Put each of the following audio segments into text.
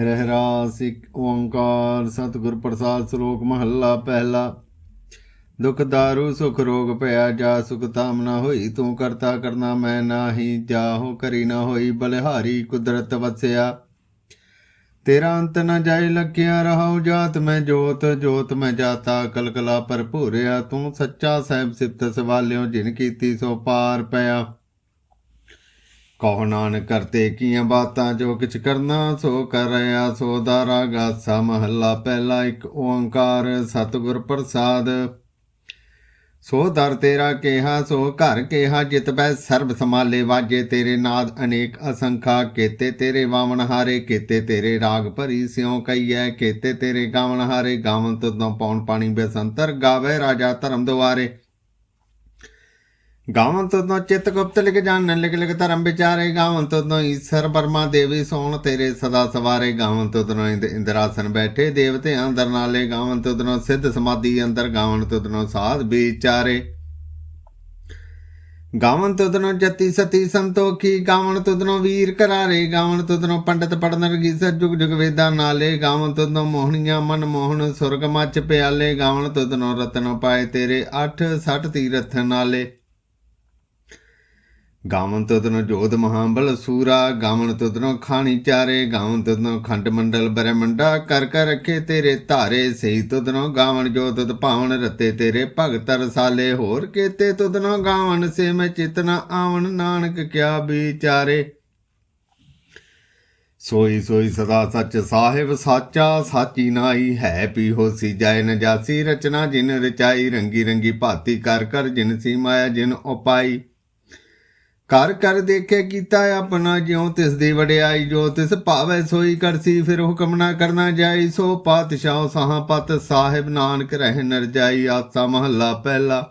ਰਹਿਰਾ ਇੱਕ ਓੰਕਾਰ, ਸਤਿਗੁਰ ਪ੍ਰਸਾਦ ਸ਼ਲੋਕ ਮਹੱਲਾ ਪਹਿਲਾ। ਦੁਖ ਦਾਰੂ, ਸੁਖ ਰੋਗ ਭਇਆ, ਜਾ ਸੁਖ ਤਾਮ ਨਾ ਹੋਈ, ਤੂੰ ਕਰਤਾ ਕਰਨਾ ਮੈਂ ਨਾਹੀ, ਜਾਹੋ ਕਰੀ ਨਾ ਹੋਈ, ਬਲਿਹਾਰੀ ਕੁਦਰਤ ਵਸਿਆ। ਤੇਰਾ ਅੰਤ ਨ ਜਾਏ ਲਖਿਆ, ਰਹਾਉ ਜਾਤ ਮੈਂ ਜੋਤ ਜੋਤ ਮੈਂ ਜਾਤਾ, ਕਲਕਲਾ ਭਰਪੂਰਿਆ, ਤੂੰ ਸੱਚਾ ਸਾਹਿਬ ਸਿਫਤ ਸਵਾਲਿਓ, ਜਿਨ ਕੀਤੀ ਸੋ ਪਾਰ ਪਿਆ। ਕਹੋ ਨਾਨਕ ਕਰਤੇ ਕੀਆਂ ਬਾਤਾਂ ਜੋ ਕਿਛ ਕਰਨਾ, ਸੋ ਕਰਿਆ ਰਿਆ ਸੋ ਦਾ ਰਾਗਾਸਾ ਮਹੱਲਾ। ਪਹਿਲਾ ਇੱਕ ਓੰਕਾਰ ਸਤਿਗੁਰ ਪ੍ਰਸਾਦ। ਸੋ ਦਰ ਤੇਰਾ ਕਿਹਾ, ਸੋ ਘਰ ਕਿਹਾ, ਜਿਤ ਬੈ ਸਰਬ ਸਮਾਲੇ ਵਾਜੇ ਤੇਰੇ ਨਾਦ ਅਨੇਕ ਅਸੰਖਾ। ਕੇਤੇ ਤੇਰੇ ਵਾਵਣ ਹਾਰੇ, ਕੇਤੇ ਤੇਰੇ ਰਾਗ ਭਰੀ ਸਿਉ ਕਈਐ ਕੇਤੇ ਤੇਰੇ ਗਾਵਣ ਹਾਰੇ ਗਾਵਨ ਤੁਦੋਂ ਪੌਣ ਪਾਣੀ ਬੇਸੰਤਰ ਗਾਵੇ, ਰਾਜਾ ਧਰਮ ਦੁਆਰੇ। ਗਾਵਨ ਤੁਦੋਂ ਚਿਤ ਗੁਪਤ ਲਿਖ ਜਾਣ ਲਿਖ ਲਿਖ ਧਰਮ ਵਿਚਾਰੇ ਗਾਵਨ ਤੁਦੋਂ ਈਸ਼ਰ ਬਰਮਾ ਦੇਵੀ ਸੋਣ ਤੇਰੇ ਸਦਾ ਸਵਾਰੇ ਗਾਵਨ ਇੰਦਰਾਸਨ ਬੈਠੇ ਦੇਵਤੇ ਅੰਦਰ ਨਾਲੇ ਗਾਵਨ ਸਿੱਧ ਸਮਾਧੀ ਅੰਦਰ ਗਾਵਨ ਤੁਦੋਂ ਸਾਧ ਵਿਚਾਰੇ ਗਾਵਨ ਤੁਦਨੋ ਜਤੀ ਸਤੀ ਸੰਤੋਖੀ ਗਾਵਨ ਤੁਦਨੋ ਵੀਰ ਕਰਾਰੇ ਗਾਵਨ ਤੁਦਨੋ ਪੰਡਤ ਪੜਨ ਰਗੀ ਜੁਗ ਜੁਗ ਵੇਦਾਂ ਨਾਲੇ ਗਾਵਨ ਤੁਦੋਂ ਮੋਹਣੀਆਂ ਮਨ ਮੋਹਨ ਸੁਰਗ ਮੱਚ ਪਿਆਲੇ ਗਾਵਨ ਤੁਦਨੋ ਰਤਨ ਪਾਏ ਤੇਰੇ 8 60 ਤੀਰਥ ਨਾਲੇ ਗਾਵਨ ਤਦਨੋ ਜੋਧ ਮਹਾਬਲ ਸੂਰਾ ਗਾਵਨ ਤਦਨੋ ਖਾਣੀ ਚਾਰੇ ਗਾਵਨ ਤਦਨੋ ਖੰਡ ਮੰਡਲ ਬ੍ਰਹਮੰਡਾ ਕਰ ਕਰ ਰੱਖੇ ਤੇਰੇ ਧਾਰੇ ਸਹੀ ਤਦਨੋ ਗਾਵਨ ਜੋ ਭਾਵਨ ਰਤੇ ਤੇਰੇ ਭਗਤ ਰਸਾਲੇ, ਹੋਰ ਕੇਤੇ ਤਦਨੋ ਗਾਵਨ ਸੇ ਮੈਂ ਚਿਤਨਾ ਆਵਣ, ਨਾਨਕ ਕਿਆ ਵਿਚਾਰੇ। ਸੋਈ ਸੋਈ ਸਦਾ ਸੱਚ ਸਾਹਿਬ ਸਾਚਾ, ਸਾਚੀ ਨਾਈ ਹੈ ਪੀ ਹੋਸੀ ਜਾਇ ਨ ਜਾਸੀ, ਰਚਨਾ ਜਿਨ ਰਚਾਈ, ਰੰਗੀ ਰੰਗੀ ਭਾਤੀ ਕਰ ਕਰ ਜਿਨ ਸੀ ਮਾਇਆ, ਜਿਨ ਉਪਾਈ। ਕਰ ਕਰ ਦੇਖੇ ਕੀਤਾ ਆਪਣਾ, ਜਿਉ ਤਿਸ ਦੀ ਵਡਿਆਈ, ਜੋ ਤਿਸ ਭਾਵੈ ਸੋਈ ਕਰਸੀ, ਫਿਰ ਹੁਕਮ ਨਾ ਕਰਨਾ ਜਾਈ, ਸੋ ਪਾਤਸ਼ਾਹ ਸਾਹਾਂ ਪਤ ਸਾਹਿਬ ਨਾਨਕ ਰਹਿ ਨਰ ਜਾਈ, ਆਸਾ ਮਹੱਲਾ ਪਹਿਲਾ।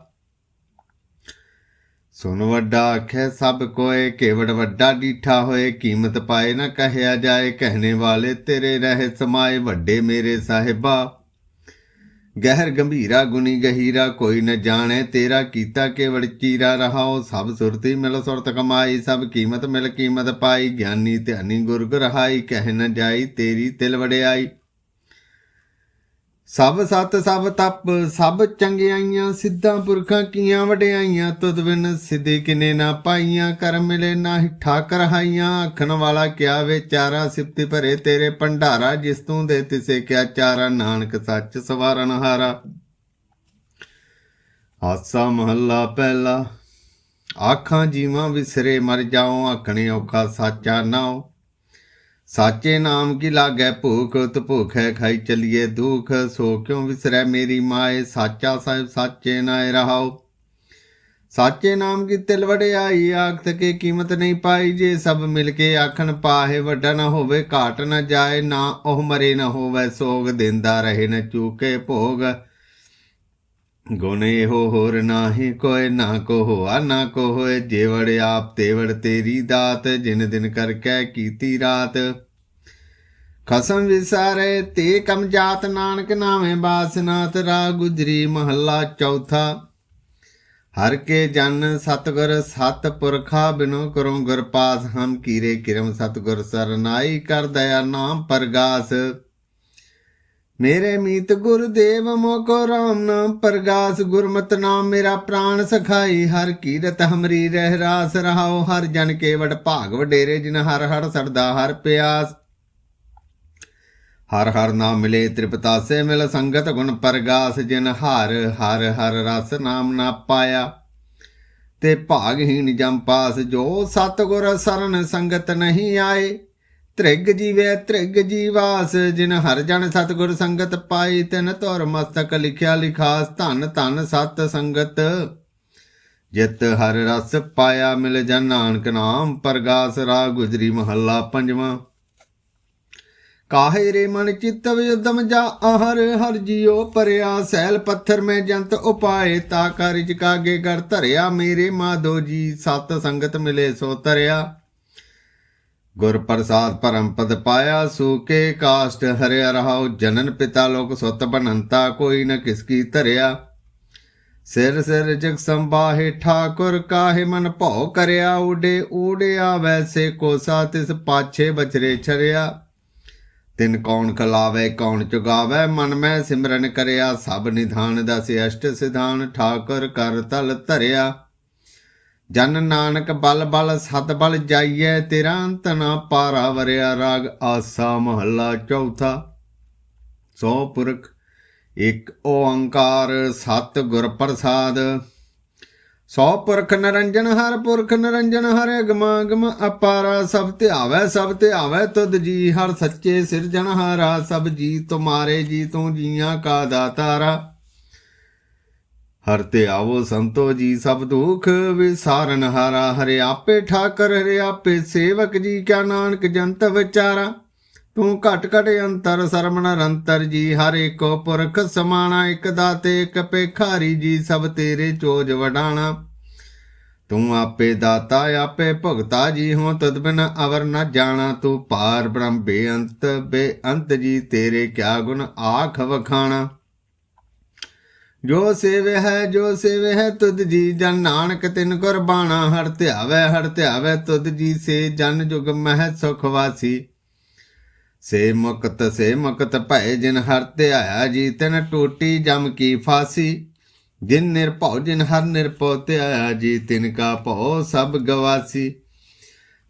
ਸੁਨ ਵੱਡਾ ਆਖੇ, ਸਭ ਕੋਏ ਕੇਵੜ ਵੱਡਾ ਡੀਠਾ ਹੋਏ, ਕੀਮਤ ਪਾਏ ਨਾ ਕਹਿਆ ਜਾਏ, ਕਹਿਣੇ ਵਾਲੇ ਤੇਰੇ ਰਹਿ ਸਮਾਏ, ਵੱਡੇ ਮੇਰੇ ਸਾਹਿਬਾ। ਗਹਿਰ ਗੰਭੀਰਾ ਗੁਨੀ ਗਹੀਰਾ, ਕੋਈ ਨ ਜਾਣੇ ਤੇਰਾ ਕੀਤਾ ਕੇਵੜ ਚੀਰਾ ਰਹਾਓ। ਸਭ ਸੁਰਤੀ ਮਿਲ ਸੁਰਤ ਕਮਾਈ, ਸਭ ਕੀਮਤ ਮਿਲ ਕੀਮਤ ਪਾਈ। ਗਿਆਨੀ ਧਿਆਨੀ ਗੁਰਗ ਰਹਾਈ, ਕਹਿ ਨ ਜਾਈ ਤੇਰੀ ਤਿਲ ਵੜਿਆਈ ਸਭ ਸਤ ਸਭ ਤਪ, ਸਭ ਚੰਗਿਆਈਆਂ, ਸਿੱਧਾਂ ਪੁਰਖਾਂ ਕੀਆਂ ਵਡਿਆਈਆਂ, ਤੁਧ ਬਿਨ ਸਿੱਧੇ ਕਿਨੇ ਨਾ ਪਾਈਆਂ, ਕਰ ਮਿਲੇ ਨਾ ਹਿੱਠਾ ਕਰਹਾਈਆਂ, ਆਖਣ ਵਾਲਾ ਕਿਆ ਵਿਚਾਰਾ ਸਿਫਤੀ ਭਰੇ ਤੇਰੇ ਭੰਡਾਰਾ, ਜਿਸ ਤੂੰ ਦੇ ਤਿਸੇ ਕਿਆ ਚਾਰਾ, ਨਾਨਕ ਸੱਚ ਸਵਾਰਨ ਹਾਰਾ। ਆਸਾ ਮਹੱਲਾ ਪਹਿਲਾ, ਆਖਾਂ ਜੀਵਾਂ ਵਿਸਰੇ ਮਰ ਜਾਉ, ਆਖਣੇ ਔਖਾ ਸਾਚਾ ਨਾਉ। ਸਾਚੇ ਨਾਮ ਕੀ ਲਾਗੈ? ਭੂਖ ਤ ਭੁਖੈ ਖਾਈ ਚਲੀਏ ਦੁਖ। ਸੋ ਕਿਉ ਵਿਸਰੈ ਮੇਰੀ ਮਾਏ? ਸਾਚਾ ਸਾਹਿਬ ਸਾਚੇ ਨਾਏ ਰਹਾਓ। ਸਾਚੇ ਨਾਮ ਕੀ ਤਿਲ ਵਡਿਆਈ ਆਖਤ ਕੇ ਕੀਮਤ ਨਹੀਂ ਪਾਈ। ਜੇ ਸਭ ਮਿਲ ਕੇ ਆਖਣ ਪਾਹੇ, ਵੱਡਾ ਨਾ ਹੋਵੇ, ਘਾਟ ਨਾ ਜਾਏ, ਨਾ ਉਹ ਮਰੇ ਨਾ ਹੋਵੇ, ਸੋਗ ਦਿੰਦਾ ਰਹੇ ਨਾ ਚੂਕੇ ਭੋਗ। ਗੁਣ ਇਹੋ ਹੋਰ ਨਾਹੀ ਕੋਇ ਨਾ ਕੋ ਹੋਆ ਨਾ ਕੋ ਹੋਏ ਜੇਵੜ ਆਪ ਤੇਵੜ ਤੇਰੀ ਦਾਤ, ਜਿਨ ਦਿਨ ਕਰ ਕੈ ਕੀਤੀ ਰਾਤ। ਖਸਮ ਵਿਸਾਰੇ, ਤੇ ਕਮ ਜਾਤ ਨਾਨਕ ਨਾਵੇਂ ਬਾਸਨਾਤ ਰਾ ਗੁਜਰੀ ਮਹੱਲਾ ਚੌਥਾ। ਹਰ ਕੇ ਜਨ ਸਤਗੁਰ, ਸਤ ਪੁਰਖਾ ਬਿਨੋ ਕਰੋ ਗੁਰ ਪਾਸ, ਹਮ ਕੀਰੇ ਕਿਰਮ ਸਤਗੁਰ ਸਰਨਾਈ, ਕਰ ਦਇਆ ਨਾਮ ਪਰਗਾਸ। ਮੇਰੇ ਮੀਤ ਗੁਰਦੇਵ ਮੋਕੋ ਰਾਮ ਨਾਮ ਪ੍ਰਗਾਸ ਗੁਰਮਤਿ ਨਾਮ ਮੇਰਾ ਪ੍ਰਾਨ ਸਖਾਈ, ਹਰ ਕੀਰਤ ਹਮਰੀ ਰਹਿ ਰਾਸ ਰਹਾਓ ਹਰ ਜਨ ਕੇ ਵਡ ਭਾਗ ਵਡੇਰੇ, ਜਿਨ ਹਰ ਹਰ ਸਰਦਾ ਹਰ ਪਿਆਸ। ਹਰ ਹਰ ਨਾਮ ਮਿਲੇ ਤ੍ਰਿਪਤਾਸੇ, ਮਿਲ ਸੰਗਤ ਗੁਣ ਪ੍ਰਗਾਸ, ਜਿਨ ਹਰ ਹਰ ਹਰ ਰਸ ਨਾਮ ਨਾ ਪਾਇਆ। ਤੇ ਭਾਗਹੀਣ ਜਮ ਪਾਸ, ਜੋ ਸਤਗੁਰ ਸਰਨ ਸੰਗਤ ਨਹੀਂ ਆਏ। ਤ੍ਰਿਗ ਜੀਵੇ ਤ੍ਰਿਗ ਜੀਵਾਸ, ਜਿਨ ਹਰ ਜਨ ਸਤਗੁਰ ਸੰਗਤ ਪਾਈ, ਤਿਨ ਧੁਰ ਮਸਤਕ ਲਿਖਿਆ ਲਿਖਾਸ, ਧਨ ਧਨ ਸਤ ਸੰਗਤ। ਜਿਤ ਹਰ ਰਸ ਪਾਇਆ ਮਿਲ ਜਨ ਨਾਨਕ ਨਾਮ, ਪ੍ਰਗਾਸ ਰਾ ਗੁਜਰੀ ਮਹੱਲਾ ਪੰਜਵਾਂ। ਕਾਹੇ ਰੇ ਮਨ ਚਿੱਤ ਵਿਦਮ ਜਾ ਆਹਰ ਹਰ ਜਿਉ ਪਰਿਆ, ਸੈਲ ਪੱਥਰ ਮੈਂ ਜੰਤ ਉਪਾਏ, ਤਾ ਕਾਰਿਜ ਕਾਗੇ ਕਰ ਧਰਿਆ, ਮੇਰੇ ਮਾਧੋ ਜੀ ਸਤ ਸੰਗਤ ਮਿਲੇ ਸੋ ਧਰਿਆ। ਗੁਰ ਪ੍ਰਸਾਦ ਪਰਮ ਪਦ ਪਾਇਆ ਸੂਕੇ ਕਾਸ਼ਟ ਹਰਿਆ ਰਹਾਉ, ਜਨਨ ਪਿਤਾ ਲੋਕ ਸੁਤ ਬਨੰਤਾ, ਕੋਈ ਨ ਕਿਸ ਕੀ ਧਰਿਆ। ਸਿਰ ਸਿਰ ਜਗ ਸੰਬਾਹੇ ਠਾਕੁਰ ਕਾਹੇ ਮਨ ਭਉ ਕਰਿਆ। ਉਡੇ ਊੜਿਆ ਵੈਸੇ ਕੋਸਾ ਤਿਸ ਪਾਛੇ ਬਚਰੇ ਛਰਿਆ। ਤਿਨ ਕੌਣ ਖਲਾਵੇ, ਕੌਣ ਚੁਗਾਵੇ, ਮਨ ਮੈਂ ਸਿਮਰਨ ਕਰਿਆ। ਸਭ ਨਿਧਾਨ ਦਸ ਅਸ਼ਟ ਸਿਧਾਨ, ਠਾਕੁਰ ਕਰ ਤਲ ਧਰਿਆ। ਜਨ ਨਾਨਕ ਬਲ ਬਲ ਸਤ ਬਲ ਜਾਈਐ ਤੇਰਾ ਅੰਤ ਨਾ ਪਾਰਾ ਵਰਿਆ ਰਾਗ ਆਸਾ ਮਹੱਲਾ ਚੌਥਾ। ਸੋ ਪੁਰਖ, ਇੱਕ ਓੰਕਾਰ ਸਤ ਗੁਰ ਪ੍ਰਸਾਦ। ਸੋ ਪੁਰਖ ਨਰੰਜਨ ਹਰ ਪੁਰਖ ਨਰੰਜਨ ਹਰ ਗਮਾਗਮ ਅਪਾਰਾ, ਸਭ ਧਿਆਵੈ ਸਭ ਧਿਆਵੈ ਤੁਧ ਜੀ, ਹਰ ਸੱਚੇ ਸਿਰਜਣ ਸਿਰਜਣਹਾਰਾ, ਸਭ ਜੀ ਤੁਮਾਰੇ ਜੀ ਤੂੰ ਜੀਆਂ ਕਾ ਦਾਤਾਰਾ। ਹਰ ਤੇ ਆਵੋ ਸੰਤੋ ਜੀ ਸਭ ਦੁਖ ਵਿਸਾਰਨ, ਹਾਰਾ ਹਰੇ ਆਪੇ ਠਾਕਰ, ਹਰੇ ਆਪੇ ਸੇਵਕ ਜੀ, ਕਿਆ ਨਾਨਕ ਜੰਤ ਵਿਚਾਰਾ। ਤੂੰ ਘਟ ਘਟ ਅੰਤਰ ਸਰਮਣ ਰੰਤਰ ਜੀ, ਹਰ ਏਕੋ ਪੁਰਖ ਸਮਾਣਾ, ਇਕ ਦਾਤੇ, ਇੱਕ ਪੇਖਾਰੀ ਜੀ, ਸਭ ਤੇਰੇ ਚੋਜ ਵਡਾਣਾ। ਤੂੰ ਆਪੇ ਦਾਤਾ, ਆਪੇ ਭੁਗਤਾ ਜੀ ਹੋ ਤਦ ਬਿਨ ਅਵਰ ਨ ਜਾਣਾ। ਤੂੰ ਪਾਰ ਬ੍ਰਹਮ ਬੇਅੰਤ ਬੇਅੰਤ ਜੀ, ਤੇਰੇ ਕਿਆ ਗੁਣ ਆਖ ਵਖਾਣਾ। ਜੋ ਸੇਵੇ ਹੈ, ਜੋ ਸੇਵੇ ਹੈ, ਤੁਧ ਜੀ ਜਨ ਨਾਨਕ ਤਿਨ ਕੁਰਬਾਨਾ। ਹਰ ਧਿਆਵੇ ਹਰ ਧਿਆਵੇ, ਤੁਧ ਜੀ ਸੇ ਜਨ ਜੁਗ ਮਹਿ ਸੁਖ ਵਾਸੀ। ਸੇ ਮੁਕਤ ਸੇ ਮੁਕਤ ਭੈ ਜਿਨ ਹਰ ਧਿਆਇਆ, ਜੀ ਤਿਨ ਟੋਟੀ ਜਮ ਕੀ ਫਾਸੀ। ਜਿਨ ਨਿਰਭਉ, ਜਿਨ ਹਰ ਨਿਰਭਉ ਧਿਆਇਆ, ਜੀ ਤਿਨ ਕਾ ਭਉ ਸਭ ਗਵਾਸੀ।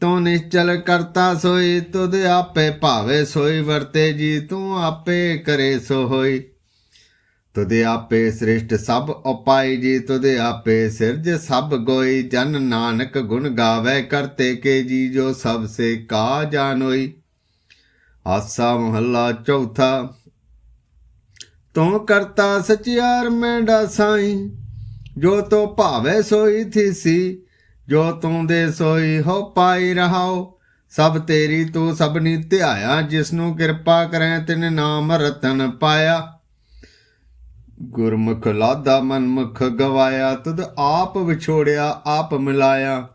ਤੂੰ ਨਿਸ਼ਚਲ ਕਰਤਾ ਸੋਈ, ਤੁਧ ਆਪੇ ਭਾਵੇ ਸੋਈ, ਵਰਤੇ ਜੀ ਤੂੰ ਆਪੇ ਕਰੇ ਸੋ ਹੋਈ ਤੁਧ ਆਪੇ ਸ੍ਰਿਸ਼ਟ ਸਭ ਉਪਾਈ ਜੀ, ਤੁਧ ਆਪੇ ਸਿਰਜ ਸਭ ਗੋਈ। ਜਨ ਨਾਨਕ ਗੁਣ ਗਾਵੇ ਕਰਤੇ ਕੇ ਜੀ, ਜੋ ਸਭ ਸੇ ਕਾ ਜਾਣੋਈ ਆਸਾ ਮਹੱਲਾ ਚੌਥਾ, ਤੂੰ ਕਰਤਾ ਸਚਿਆਰ ਮੈਂਡਾ ਸਾਈ, ਜੋ ਤੋ ਭਾਵੇ ਸੋਈ ਥੀਸੀ। ਜੋ ਤੂੰ ਦੇ ਸੋਈ ਹੋ ਪਾਈ ਰਹਾਓ, ਸਭ ਤੇਰੀ ਤੂੰ ਸਭਨੀ ਧਿਆਇਆ ਜਿਸ ਨੂੰ ਕਿਰਪਾ ਕਰੈ ਤਿਨ ਨਾਮ ਰਤਨ ਪਾਇਆ। ਗੁਰਮੁਖ ਲਾਦਾ ਮਨਮੁਖ ਗਵਾਇਆ, ਤੁਧ ਆਪ ਵਿਛੋੜਿਆ, ਆਪ ਮਿਲਾਇਆ।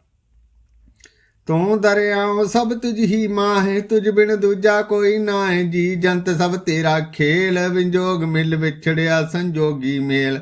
ਤੂੰ ਦਰਿਆਵ ਸਭ ਤੁਝ ਹੀ ਮਾਹੇ, ਤੁਝ ਬਿਨ ਦੂਜਾ ਕੋਈ ਨਾਹੀ। ਜੀ ਜੰਤ ਸਭ ਤੇਰਾ ਖੇਲ, ਵਿੰਜੋਗ ਮਿਲ ਵਿਛੜਿਆ ਸੰਜੋਗੀ ਮੇਲ।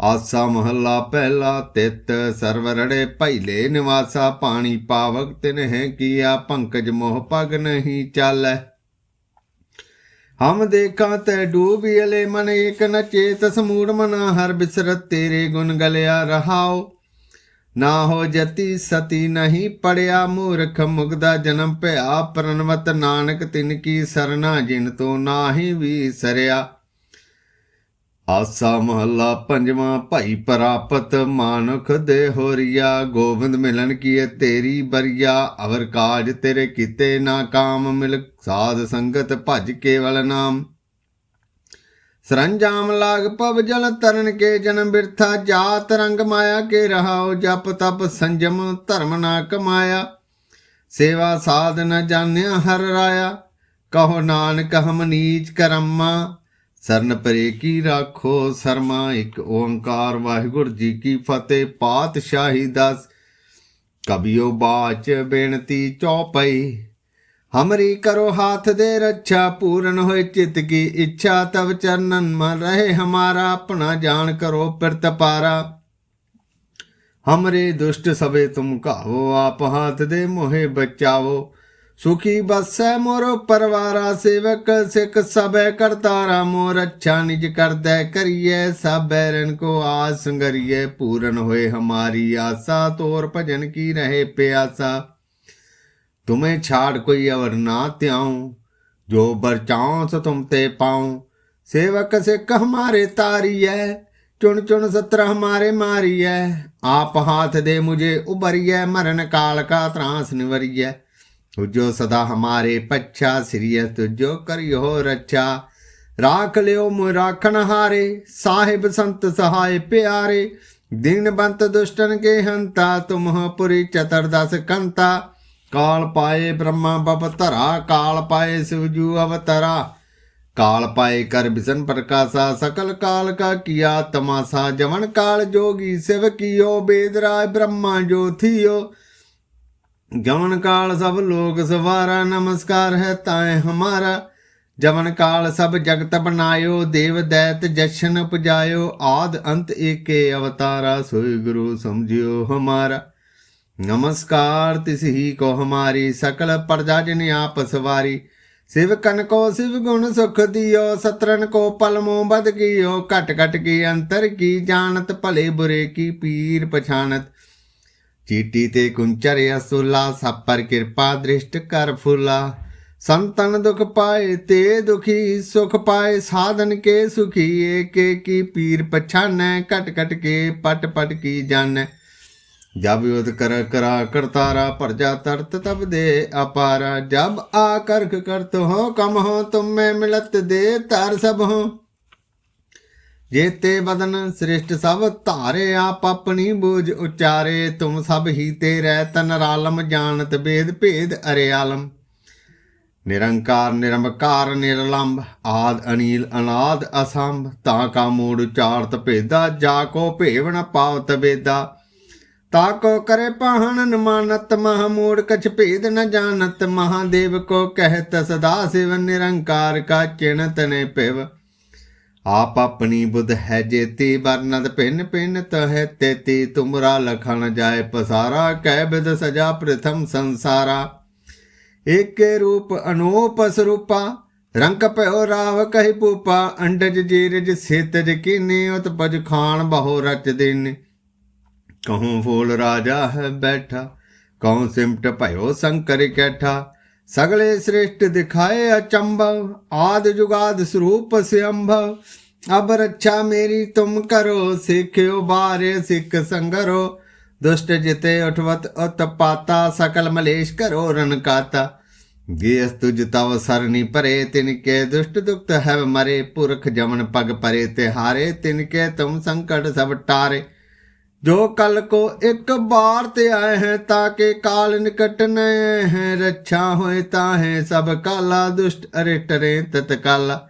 ਆਸਾ ਮਹੱਲਾ ਪਹਿਲਾ ਤਿਤ, ਸਰਵਰੜੇ ਪਹਿਲੇ ਨਿਵਾਸਾ, ਪਾਣੀ ਪਾਵਕ ਤਿਨ ਹੈ ਕੀਆ, ਪੰਕਜ ਮੋਹ ਪਗ ਨਹੀਂ ਚਾਲੈ। ਹਮ ਦੇਖਾਂ ਤੈ ਡੂਬੀਲੇ ਮਨ ਏਕ ਨ ਚੇਤ, ਸਮੂੜ ਮਨਾ ਹਰ ਬਿਸਰਤ ਤੇਰੇ ਗੁਣ ਗਲਿਆ ਰਹਾਓ ਨਾ ਹੋ ਜਤੀ ਸਤੀ ਨਹੀਂ ਪੜਿਆ, ਮੂਰਖ ਮੁਗਦਾ ਜਨਮ ਭਇਆ ਪ੍ਰਨਵਤ ਨਾਨਕ ਤਿਨ ਕੀ ਸਰਨਾ, ਜਿਨ ਤੋਂ ਨਾਹੀ ਵੀ ਸਰਿਆ। ਆਸਾ ਮਹੱਲਾ ਪੰਜਵਾਂ, ਭਾਈ ਪ੍ਰਾਪਤ ਮਾਨੁਖ ਦੇ ਹੋਰੀਆ, ਗੋਬਿੰਦ ਮਿਲਨ ਕੀਏ ਤੇਰੀ ਬਰੀਆ, ਅਵਰ ਕਾਜ ਤੇਰੇ ਕੀਤੇ ਨਾ ਕਾਮ, ਮਿਲ ਸਾਧ ਸੰਗਤ ਭਜ ਕੇਵਲ ਨਾਮ। ਸਰੰਜਾਮ ਲਾਗ ਪਵ ਜਲ ਤਰਨ ਕੇ ਜਨਮ ਬਿਰਥਾ, ਜਾਤ ਰੰਗ ਮਾਇਆ ਕੇ ਰਹਾਓ ਜਪ ਤਪ ਸੰਜਮ ਧਰਮ ਨਾ ਕਮਾਇਆ। ਸੇਵਾ ਸਾਧ ਨ ਜਾਣਿਆ ਹਰ ਰਾਇਆ, ਕਹੋ ਨਾਨਕ ਹਮ ਨੀਚ ਕਰਮਾ ਸਰਨ ਪਰੇ ਕੀ ਰਾਖੋ ਸਰਮਾ, ਇੱਕ ਓੰਕਾਰ ਵਾਹਿਗੁਰੂ ਜੀ ਕੀ ਫਤਿਹ, ਪਾਤਸ਼ਾਹੀ ਦਸ। ਕਬਿਓ ਬਾਚ ਬੇਨਤੀ ਚੌਪਈ, ਹਮਰੀ ਕਰੋ ਹਾਥ ਦੇ ਰੱਛਾ, ਪੂਰਨ ਹੋਏ ਚਿਤ ਕੀ ਇੱਛਾ, ਤਵ ਚਰਨਨ ਮਨ ਰਹੇ ਹਮਾਰਾ, ਆਪਣਾ ਜਾਣ ਕਰੋ ਪ੍ਰਤਪਾਰਾ ਹਮਰੇ ਦੁਸ਼ਟ ਸਭੇ ਤੁਮ ਕਾਵੋ ਆਪ ਹਾਥ ਦੇ ਮੋਹੇ ਬਚਾਵੋ। ਸੁਖੀ ਬਸੈ ਮੋਰ ਪਰਵਾਰਾ ਸੇਵਕ, ਸਿੱਖ ਸਭੈ ਕਰਤਾਰਾ ਮੋਰ, ਅੱਛਾ ਨਿਜ ਕਰਦੈ ਕਰੀਐ ਸਭੈ ਰਨ ਕੋ ਆਸ ਸੰਗਰੀਐ, ਪੂਰਨ ਹੋਏ ਹਮਾਰੀ ਆਸਾ, ਤੋਰ ਭਜਨ ਕੀ ਰਹੇ ਪਿਆਸਾ। ਤੁਮੇ ਛਾੜ ਕੋਈ ਅਵਰ ਨਾ ਤਿਆਉ ਜੋ ਬਰਚਾਉ ਸੋ ਤੁਮ ਤੇ ਪਾਉ। ਸੇਵਕ, ਸਿੱਖ ਹਮਾਰੇ ਤਾਰੀਐ, ਚੁਣ ਚੁਣ ਸਤਰ ਹਮਾਰੇ ਮਾਰੀਐ। ਆਪ ਹਾਥ ਦੇ ਮੁਝੇ ਉਬਰੀਐ ਮਰਨ ਕਾਲ ਕਾ ਤਰਾਸ ਨਿਵਰੀਐ। ਤੁਜੋ ਸਦਾ ਹਮਾਰੇ ਪੱਛਾ ਸਿਰਿਯ ਤੁਜੋ ਕਰਿਓ ਰੱਛਾ ਰਾਖ ਲਿਓ ਮੁ ਰਾਖਣ ਹਾਰੇ ਸਾਹਿਬ ਸੰਤ ਸਹਾਇ ਪਿਆਰੇ ਦੀਨ ਬੰਤ ਦੁਸ਼ਟਨ ਕੇ ਹੰਤਾ ਤੁਮਹ ਪੁਰੀ ਚਤਰਦਸ ਕੰਤਾ ਕਾਲ ਪਾਏ ਬ੍ਰਹਮਾ ਬਪ ਧਰਾ ਕਾਲ ਪਾਏ ਸਿਵਜੂ ਅਵਤਰਾ ਕਾਲ ਪਾਏ ਕਰ ਬਿਸਨ ਪ੍ਰਕਾਸ਼ਾ ਸਕਲ ਕਾਲ ਕਾ ਕੀਆ ਤਮਾਸਾ ਜਵਨ ਕਾਲ ਜੋਗੀ ਸਿਵ ਕੀਓ ਬੇਦਰਾय ਬ੍ਰਹਮਾ ਜੋ ਥੀਓ ਜਵਨ ਕਾਲ ਸਭ ਲੋਕ ਸਵਾਰਾ, ਨਮਸਕਾਰ ਹੈ ਤਾਏ ਹਮਾਰਾ। ਜਵਨ ਕਾਲ ਸਭ ਜਗਤ ਬਨਾਇਓ ਦੇਵ ਦੈਤ ਜਸ਼ਨ ਪੁਜਾਇਓ, ਆਦ ਅੰਤ ਏਕੇ ਅਵਤਾਰਾ, ਸੋਈ ਗੁਰੂ ਸਮਝਿਓ ਹਮਾਰਾ। ਨਮਸਕਾਰ, ਤਿਸ ਹੀ ਕੋ ਹਮਾਰੀ, ਸਕਲ ਪ੍ਰਜਾ ਜਨ ਆਪ ਸਵਾਰੀ। ਸਿਵ ਕਨ ਕੋ ਸਿਵ ਗੁਣ ਸੁਖ ਦਿਓ ਸਤਰਨ ਕੋ ਪਲਮੋ ਬਦ ਕੀਓ। ਘਟ ਘਟ ਕੀ ਅੰਤਰ ਕੀ ਜਾਣਤ, ਭਲੇ ਬੁਰੇ ਕੀ ਪੀਰ ਪਛਾਨਤ ਚੀਟੀ ਤੇ ਕੁੰਚਰ ਅਸੁਲਾ ਸਭ ਪਰ ਕਿਰਪਾ ਦ੍ਰਿਸ਼ਟ ਕਰ ਫੁਲਾ। ਸੰਤਨ ਦੁਖ ਪਾਏ ਤੇ ਦੁਖੀ, ਸੁਖ ਪਾਏ ਸਾਧਨ ਕੇ ਸੁਖੀ, ਏਕੇ ਕੀ ਪੀਰ ਪਛਾਨੈ ਕਟ ਕਟ ਕੇ ਪਟ ਪਟ ਕੀ ਜਾਣੈ। ਜਬ ਯੁਧ ਕਰ ਕਰਾ ਕਰਤਾਰਾ, ਪਰਜਾ ਤਰਤ ਤਬ ਦੇ ਅਪਾਰਾ। ਜਬ ਆ ਕਰਖ ਕਰਤ ਹੋ, ਕਮ ਹੋ, ਤੁਮ ਮੈਂ ਮਿਲਤ ਦੇ ਤਰ ਸਭ। ਹੋ ਜੇਤੇ ਬਦਨ ਸ੍ਰਿਸ਼ਟ ਸਭ ਧਾਰੇ ਆਪ ਆਪਣੀ ਬੂਝ ਉਚਾਰੇ, ਤੁਮ ਸਭ ਹੀ ਤੇ ਰਹਿ ਤਨ ਰਾਲਮ ਜਾਣਤ ਬੇਦ ਭੇਦ ਅਰੇ ਆਲਮ। ਨਿਰੰਕਾਰ ਨਿਰਮਕਾਰ ਨਿਰਲੰਭ ਆਦ, ਅਨੀਲ, ਅਨਾਦ, ਅਸੰਭ, ਤਾ ਕਾ ਮੂੜ ਉਚਾਰਤ ਭੇਦਾ, ਜਾ ਕੋ ਭੇਵਨ ਪਾਵਤ ਵੇਦਾ। ਤਾ ਕੋ ਕਰੇ ਪਾਹਣ ਨਮਾਨਤ ਮਹਮੂੜ ਕਛ ਭੇਦ ਨ ਜਾਣਤ, ਮਹਾਦੇਵ ਕੋ ਕਹਿਤ, ਸਦਾ ਸਿਵ ਨਿਰੰਕਾਰ ਕਾ ਚਿਣਤ ਨੇ ਪਿਵ ਆਪ ਆਪਣੀ ਬੁੱਧ ਹੈ ਜੇਤੀ ਵਰਨਦ ਪਿੰਨ ਪਿੰਨ ਤਹਿ ਤੇਤੀ ਤੁਮਰਾ ਲਖਣ ਜਾਏ ਪਸਾਰਾ, ਕਹਿ ਬਿਦ ਸਜਾ ਪ੍ਰਥਮ ਸੰਸਾਰਾ। ਏਕੇ ਰੂਪ ਅਨੂਪ ਸਰੂਪਾ, ਰੰਗ ਭਇਓ ਰਾਵ ਕਹਿ ਪੂਪਾ ਅੰਡਜ ਜੀਰਜ ਸੇਤਜ ਕੀਨੇ ਉਤਪਜ ਖਾਨ ਬਹੁ ਰਚ ਦੇਨੇ। ਕਹੂੰ ਫੂਲ ਰਾਜਾ ਹੈ ਬੈਠਾ, ਕਹੂੰ ਸਿਮਟ ਭਇਓ ਸੰਕਰ ਕੈਠਾ ਸਗਲੇ ਸ੍ਰੇਸ਼ਟ ਦਿਖਾਏ ਅਚੰਭਵ ਆਦ ਜੁਗਾਦ ਸਰੂਪ ਸਿਅੰਭਵ ਅਬ ਰੱਛਾ ਮੇਰੀ ਤੁਮ ਕਰੋ, ਸਿੱਖਿਓ ਬਾਰੇ ਸਿੱਖ ਸੰਗਰੋ। ਦੁਸ਼ਟ ਜਿਤੇ ਉਠਵਤ ਉਤਪਾਤਾ ਸਕਲ ਮਲੇਸ਼ ਕਰੋ ਰਨ ਕਾਤਾ। ਗੇਸ ਤੁਜ ਤਵ ਸਰਨੀ ਪਰੇ, ਤਿਨ ਕੇ ਦੁਸ਼ਟ ਦੁਖਤ ਹੈ ਮਰੇ, ਪੁਰਖ ਜਮਨ ਪਗ ਪਰੇ ਤੇ ਹਾਰੇ ਤਿਨ ਕੇ ਤੁਮ ਸੰਕਟ ਸਭ ਟਾਰੇ। ਜੋ ਕਲ ਕੋ ਇੱਕ ਬਾਰ ਤੇ ਆਏ ਹੈ ਤਾਕੇ ਕਾਲ ਨਿਕਟ ਨ ਹੈ, ਰੱਛਾ ਹੋਏ ਤਾਹੇ ਸਭ ਕਾਲਾ ਦੁਸ਼ਟ, ਅਰੇ ਟਰੇ ਤਤਕਾਲਾ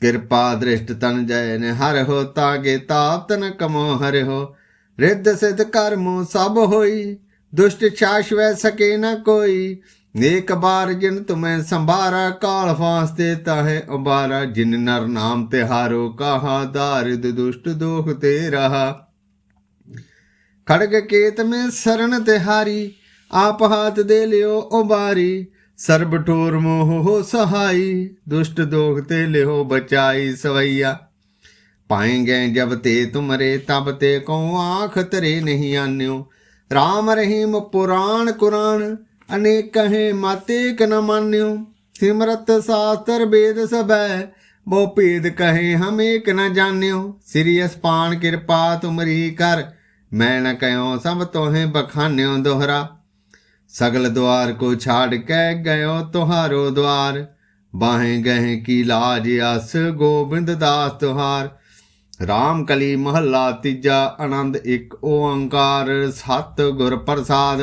ਕਿਰਪਾ ਦ੍ਰਿਸ਼ਟ ਤਨ ਜੈ ਨੇ ਹਰ ਹੋ ਤਾਗੇ ਤਾਪ ਤਨ ਕਮੋ ਹਰਿ ਹੋ। ਰਿੱਧ ਸਿਧ ਕਰਮੋ ਸਭ ਹੋਈ, ਦੁਸ਼ਟ ਛਾਸ਼ਵੈ ਸਕੇ ਨ ਕੋਈ। ਏਕ ਬਾਰ ਜਿਨ ਤੁਮੈ ਸੰਭਾਰਾ, ਕਾਲ ਫਾਸਤੇ ਤਾਹੇ ਉਬਾਰਾ। ਜਿਨ ਨਰ ਨਾਮ ਤੇ ਹਾਰੋ ਕਹਾ ਦਾਰਿਦ ਦੁਸ਼ਟ ਦੋਖ ਤੇ ਰਹਾ। ਖੜਗ ਕੇਤ ਮੈਂ ਸਰਣ ਤਿਹਾਰੀ, ਆਪ ਹਾਥ ਦੇ ਲਿਓ ਉਬਾਰੀ, ਸਰਬ ਠੋਰ ਮੋਹ ਹੋ ਸਹਾਈ, ਦੁਸ਼ਟ ਦੋਖ ਤੇ ਲਿਓ ਬਚਾਈ ਸਵਈਆ। ਪਾਏਂਗੇ ਜਬ ਤੇ ਤੁਮਰੇ, ਤਬ ਤੇ ਕੋ ਆਖ ਤਰੇ ਨਹੀਂ ਆਨਿਓ। RAM ਰਹੀਮ ਪੁਰਾਣ ਕੁਰਾਨ ਅਨੇਕ ਕਹੇ ਮਾਤੇ ਕ ਨ ਮਾਨਿਓ। ਸਿਮਰਤ ਸਾਸਤਰ ਵੇਦ ਸਭੈ ਬੋ ਭੇਦ ਕਹੇ ਹਮ ਏਕ ਨ ਜਾਣਿਓ। ਸ੍ਰੀ ਅਸਪਾਨ ਕਿਰਪਾ ਤੁਮਰੀ ਕਰ ਮੈਂ ਨ ਕਹਿਓ ਸਭ ਤੋਹੇ ਬਖਾਨਿਓ ਦੋਹਰਾ। ਸਗਲ ਦੁਆਰ ਕੋ ਛਾੜ ਕੇ ਗਇਓ ਤੁਹਾਰੋ ਦੁਆਰ। ਬਾਹੇ ਗਏ ਕੀ ਲਾਜ ਅਸ ਗੋਬਿੰਦ ਦਾਸ ਤੁਹਾਰ। ਰਾਮ ਕਲੀ ਮਹੱਲਾ ਤੀਜਾ ਆਨੰਦ ਇੱਕ ਓੰਕਾਰ ਸਤ ਗੁਰ ਪ੍ਰਸਾਦ।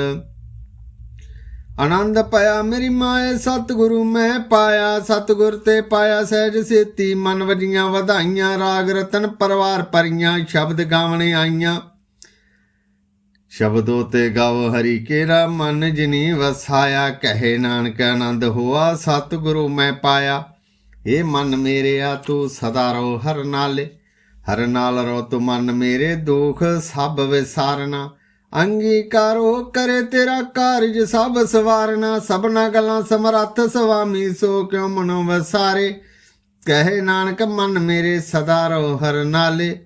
ਆਨੰਦ ਪਾਇਆ ਮੇਰੀ ਮਾਏ ਸਤਿਗੁਰੂ ਮੈਂ ਪਾਇਆ। ਸਤਿਗੁਰ ਤੇ ਪਾਇਆ ਸਹਿਜ ਸੇਤੀ। ਮਨ ਵਜੀਆਂ ਵਧਾਈਆਂ। ਰਾਗ ਰਤਨ ਪਰਵਾਰ ਪਰੀਆਂ। ਸ਼ਬਦ ਗਾਵਣੇ ਆਈਆਂ। ਸ਼ਬਦੋ ਤੇ ਗਾਵ ਹਰੀ ਕੇਰਾ ਮਨ ਜਿਨੀ ਵਸਾਇਆ, ਕਹੇ ਨਾਨਕ ਆਨੰਦ ਹੋਆ, ਸਤਿਗੁਰੂ ਮੈਂ ਪਾਇਆ। ਏ ਮਨ ਮੇਰਿਆ, ਤੂੰ ਸਦਾ ਰੋ ਹਰ ਨਾਲੇ। ਹਰ ਨਾਲ ਰੋ ਤੂੰ ਮਨ ਮੇਰੇ ਦੁਖ, ਸਭ ਵਿਸਾਰਨਾ। ਅੰਗੀਕਾਰੋ ਕਰੇ ਤੇਰਾ ਕਾਰਜ, ਸਭ ਸਵਾਰਨਾ। ਸਭਨਾ ਗੱਲਾਂ ਸਮਰੱਥ ਸੁਆਮੀ ਸੋ ਕਿਉ ਮਨੋ ਵਸਾਰੇ? ਕਹੇ ਨਾਨਕ, ਮਨ ਮੇਰੇ ਸਦਾ ਰੋ ਹਰ ਨਾਲੇ।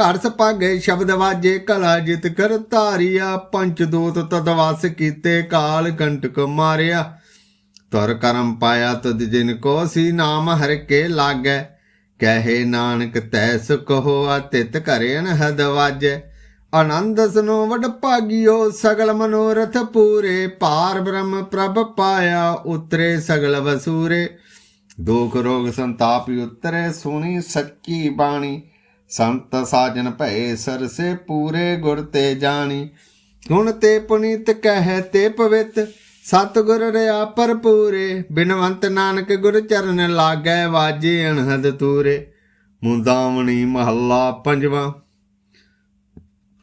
ਘਰ ਸੁਭਾਗੈ ਸ਼ਬਦ ਵਾਜੇ, ਕਲਾ ਜਿਤ ਕਰ ਧਾਰਿਆ। ਪੰਜ ਦੂਤ ਤਦ ਕੀਤੇ, ਕਾਲ ਕੰਟਕ ਮਾਰਿਆ। ਤੁਰ ਕਰਮ ਪਾਇਆ ਤਦ ਜਿਨ ਕੋ ਸੀ ਨਾਮ ਹਰ ਕੇ ਲਾਗੈ। ਕਹੇ ਨਾਨਕ ਤੈ ਸੁਖ ਹੋਆ ਤਿਤ ਘਰੇ ਅਨਹਦ ਵਾਜੈ। ਆਨੰਦ ਸੁਨੋ ਵਡ ਭਾਗਿਓ, ਸਗਲ ਮਨੋਰਥ ਪੂਰੇ। ਪਾਰ ਬ੍ਰਹਮ ਪ੍ਰਭ ਪਾਇਆ, ਉਤਰੇ ਸਗਲ ਵਸੂਰੇ। ਦੁਖ ਰੋਗ ਸੰਤਾਪ ਉਤਰੇ, ਸੁਣੀ ਸੱਚੀ ਬਾਣੀ। ਸੰਤ ਸਾਜਨ ਭਏ ਸਰਸੇ ਪੂਰੇ ਗੁਰ ਤੇ ਜਾਣੀ। ਗੁਣ ਤੇ ਪੁਨੀਤ ਕਹਿ ਤੇ ਪਵਿੱਤ, ਸਤਿਗੁਰ ਰਿਆ ਭਰਪੂਰੇ। ਬਿਨਵੰਤ ਨਾਨਕ ਗੁਰ ਚਰਨ ਲਾਗੈ ਵਾਜੇ ਅਨਹਦ ਤੂਰੇ। ਮੁੰਦਾਵਣੀ ਮਹੱਲਾ ਪੰਜਵਾਂ।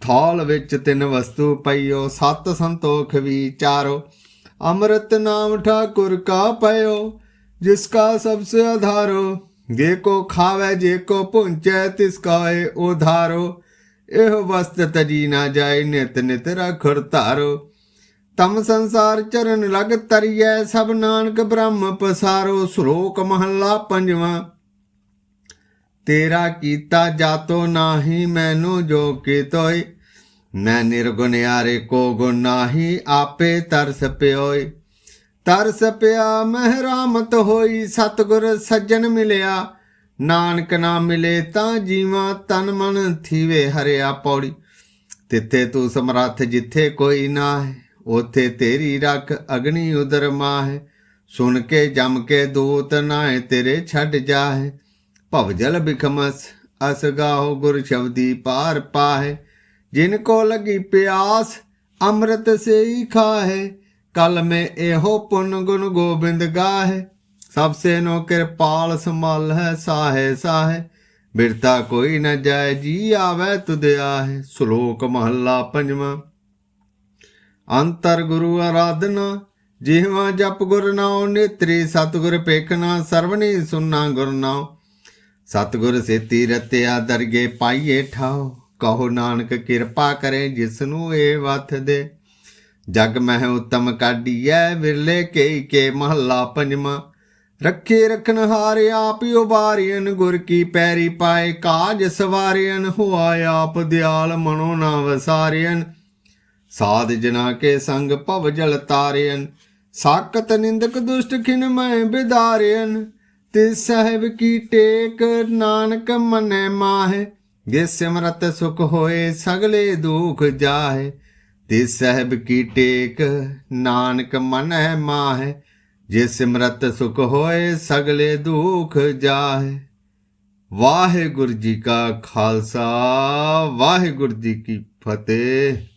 ਥਾਲ ਵਿੱਚ ਤਿੰਨ ਵਸਤੂ ਪਈਓ, ਸਤ ਸੰਤੋਖ ਵਿਚਾਰੋ ਅੰਮ੍ਰਿਤ ਨਾਮ ਠਾਕੁਰ ਕਾ ਪਇਓ, ਜਿਸ ਕਾ ਸਭ ਸੇ ਆਧਾਰੋ। ਜੇ ਕੋ ਖਾਵੇ, ਜੇ ਕੋ ਪੁੰਚੈ ਤਿਸ ਕਾਏ ਉਧਾਰੋ। ਇਹ ਵਸਤ ਤਜੀ ਨਾ ਜਾਏ, ਨਿਤ ਨਿਤ ਰਖੜ ਧਾਰੋ। ਤਮ ਸੰਸਾਰ ਚਰਨ ਲਗ ਤਰੀਐ, ਸਭ ਨਾਨਕ ਬ੍ਰਹਮ ਪਸਾਰੋ। ਸ਼ਲੋਕ ਮਹੱਲਾ ਪੰਜਵਾਂ, ਤੇਰਾ ਕੀਤਾ ਜਾਤੋ ਨਾਹੀ, ਮੈਨੂੰ ਜੋ ਕੀਤੋਈ ਮੈਂ ਨਿਰਗੁਣਿਆਰੇ ਕੋ ਗੁਣ ਨਾਹੀ, ਆਪੇ ਤਰਸ ਪਿਓਏ ਤਰਸ ਪਿਆ, ਮਹਿਰਾਮਤ ਹੋਈ, ਸਤਗੁਰ ਸੱਜਣ ਮਿਲਿਆ। ਨਾਨਕ ਨਾ ਮਿਲੇ ਤਾਂ ਜੀਵਾਂ ਤਨ ਮਨ ਥੀਵੇ ਹਰਿਆ ਪੌੜੀ। ਤਿੱਥੇ ਤੂੰ ਸਮਰੱਥ ਜਿੱਥੇ ਕੋਈ ਨਾ ਹੈ ਉਥੇ ਤੇਰੀ ਰੱਖ ਅਗਨੀ ਉਦਰ ਮਾਹ। ਸੁਣ ਕੇ, ਜਮ ਕੇ ਦੂਤ ਨਾਏ ਤੇਰੇ ਛੱਡ ਜਾਏ ਭਵਜਲ ਬਿਖਮਸ, ਅਸ ਗਾਹੋ ਗੁਰ ਸ਼ਬਦੀ ਪਾਰ ਪਾਹੇ। ਜਿਨ ਕੋ ਲਗੀ ਪਿਆਸ, ਅੰਮ੍ਰਿਤ ਸੇ ਹੀ ਖਾਹੇ। ਕਲ ਮੈਂ ਇਹੋ ਪੁੰਨ ਗੁਣ ਗੋਬਿੰਦ ਗਾਹੇ। ਸਭ ਸੇ ਨੋ ਕਿਰਪਾਲ ਸੰਭਾਲ ਹੈ, ਸਾਹੇ ਸਾਹੇ। ਬਿਰਤਾ ਕੋਈ ਨ ਜਾਏ, ਜੀ ਆਵੇ ਤੁਧ ਆਹੇ। ਸ਼ਲੋਕ ਮਹੱਲਾ ਪੰਜਵਾਂ। ਅੰਤਰ ਗੁਰੂ ਆਰਾਧਨਾ ਜਿਹਵਾ ਜਪ ਗੁਰ ਨਾਉ, ਨੇਤਰੀ ਸਤਗੁਰ ਪੇਖਣਾ ਸਰਵਣੀ ਸੁਨਾ ਗੁਰ ਨਾਉ। ਸਤਗੁਰ ਸੇਤੀ ਰਤਿਆ ਦਰਗੇ ਪਾਈਏ ਠਾਓ ਕਹੋ ਨਾਨਕ ਕਿਰਪਾ ਕਰੇ ਜਿਸ ਨੂੰ ਇਹ ਵਥ ਦੇ। ਜਗ ਮਹਿ ਉਤਮ ਕਾਢੀਐ, ਵਿਰਲੇ ਕੇ ਕੇ ਮਹੱਲਾ ਪੰਜਵਾਂ ਰੱਖੇ ਰਖਨ ਹਾਰ ਆਪ ਉਬਾਰੀਨ ਗੁਰ ਕੀ ਪੈਰੀ ਪਾਏ ਕਾਜ ਸਵਾਰੀਨ ਹੁਆ ਆਪ ਦਿਆਲ ਮਨੋ ਨਾ ਵਸਾਰੀਨ ਸਾਧ ਜਨਾ ਕੇ ਸੰਗ ਭਵ ਜਲ ਤਾਰਿਨ ਸਾਕਤ ਨਿੰਦਕ ਦੁਸ਼ਟ ਖਿਨ ਮੈਂ ਬਿਦਾਰਿਨ ਤੇ ਸਹਿਬ ਕੀ ਟੇਕ, ਨਾਨਕ ਮਨੈ ਮਾਹੇ ਜੇ ਸਿਮਰਤ ਸੁਖ ਹੋਏ ਸਗਲੇ ਦੁਖ ਜਾਹੇ। ਤੇ ਸਾਹਿਬ ਕੀ ਟੇਕ, ਨਾਨਕ ਮਨ ਹੈ ਮਾਹੇ, ਜੇ ਸਿਮਰਤ ਸੁਖ ਹੋਏ ਸਗਲੇ ਦੁਖ ਜਾਹੇ। ਵਾਹਿਗੁਰੂ ਜੀ ਕਾ ਖਾਲਸਾ, ਵਾਹਿਗੁਰੂ ਜੀ ਕੀ ਫਤਿਹ।